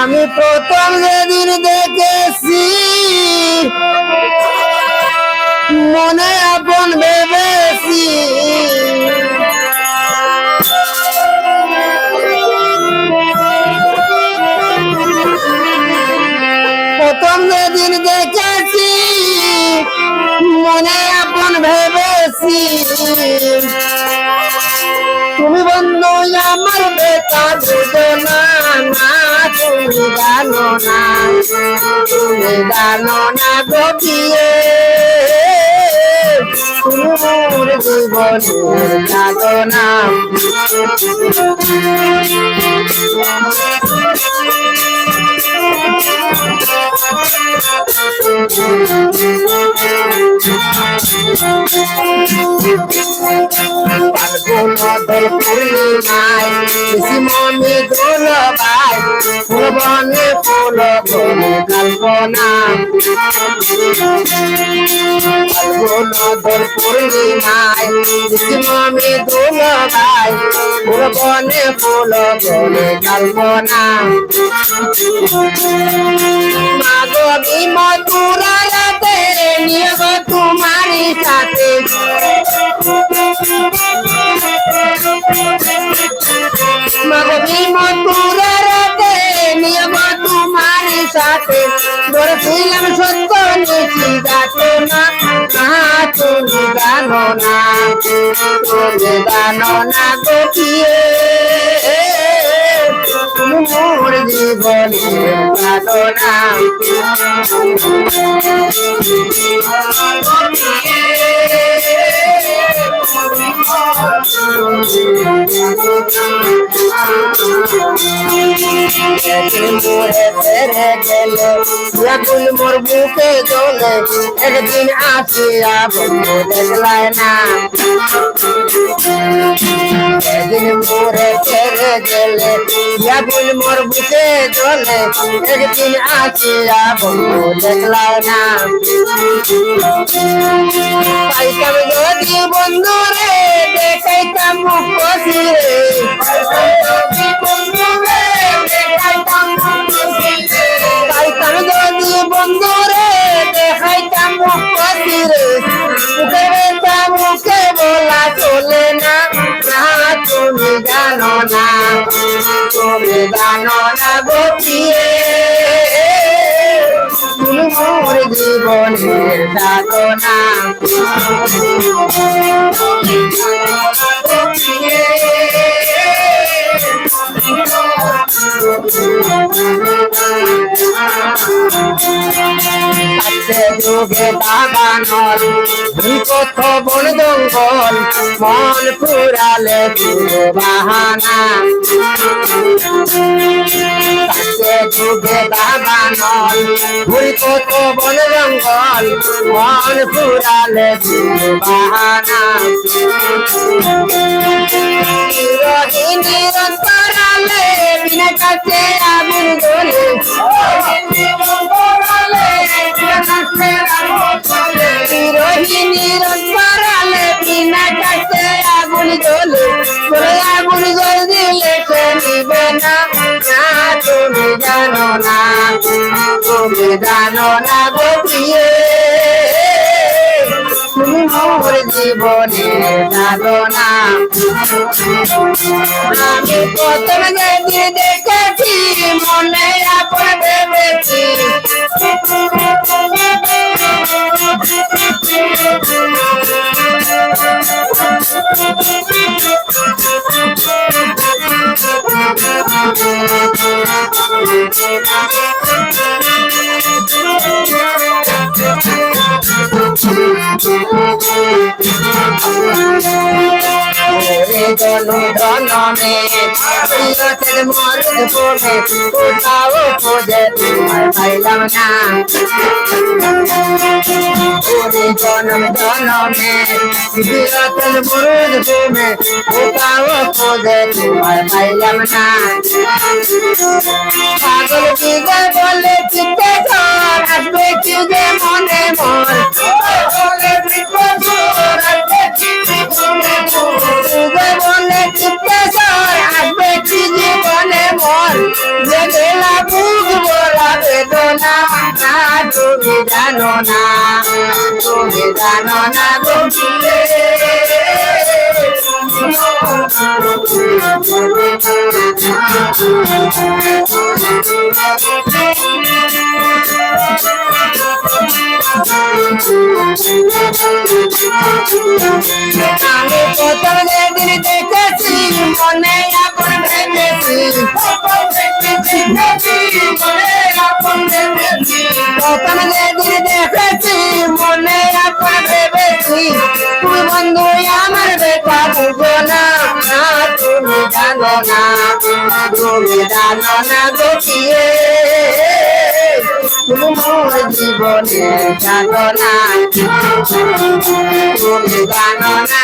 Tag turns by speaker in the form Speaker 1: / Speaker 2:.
Speaker 1: আমি প্রথম যেদিন দেখেছি মনে আপন ভেবেছি। প্রথম যেদিন দেখে ভেবেছি তুমি বন্ধু, আমার বেকার বুঝো না, তুমি জানো না, তুমি জানো না গিয়ে তুমি মোর জীবনের জানো না ফাল্গুনদের পূর্ণিমায় শিশিমণি দোল বাই ফুল ফুল কল্পনা ফাল্গুনদের পূর্ণিমায় শিশিমণি দোল বাই ফুল নিয়ে সাথে মগবি মতুরাতে নিয়ম তোমার সাথে? ধরেছিলাম সত্য নিশি যাতো না তুমি জানো না তুমি জানো না গোটিয়ে মোর জীবনের সাধনা মোরে ফেরে গেলে ইয়াকুল মোর বুকে দোলে একদিন আসিয়া বন্ধু দেখলায় না। একদিন মোরে ফেরে গেলে ইয়াকুল মোর বুকে দোলে একদিন আসিয়া বন্ধু দেখলায় না। পাইতাম যদি বন্ধু রে দেখাইতাম মুখ কষি রে পাইতাম জীবনের সাধনা যুগে দাবানল বিপথ বন জঙ্গল, মন ফুরালে পুরো বাহানা। যুগে দাবানল বিপথ বন জঙ্গল, মন বাহানা। বিনা কাছে আগুন জ্বলে তোরে আগুন জ্বল দিলে সে নিবে না না তুমি জানো না তুমি জানো না গোপিয়ে তুমি মোর জীবনের সাধনা আমি প্রথম যেদিন দেখেছি মনে আপন ভেবেছি Yeah. ওরে জনু জনমে প্রিয়তের মরদ পড়ে কোথাও খোঁজে তোমার পাইলাম না। ওরে জনম জনমে প্রিয়তের মরদ পড়ে কোথাও খোঁজে তোমার পাইলাম না। পাগল যে বলে চিত্তে জানো না তুমি জানো না গো আমি প্রথম যেদিন দেখেছি মনে জানো না তুমি জানো না দেখিয়ে তুমি মোর জীবনে জানো না তুমি জানো না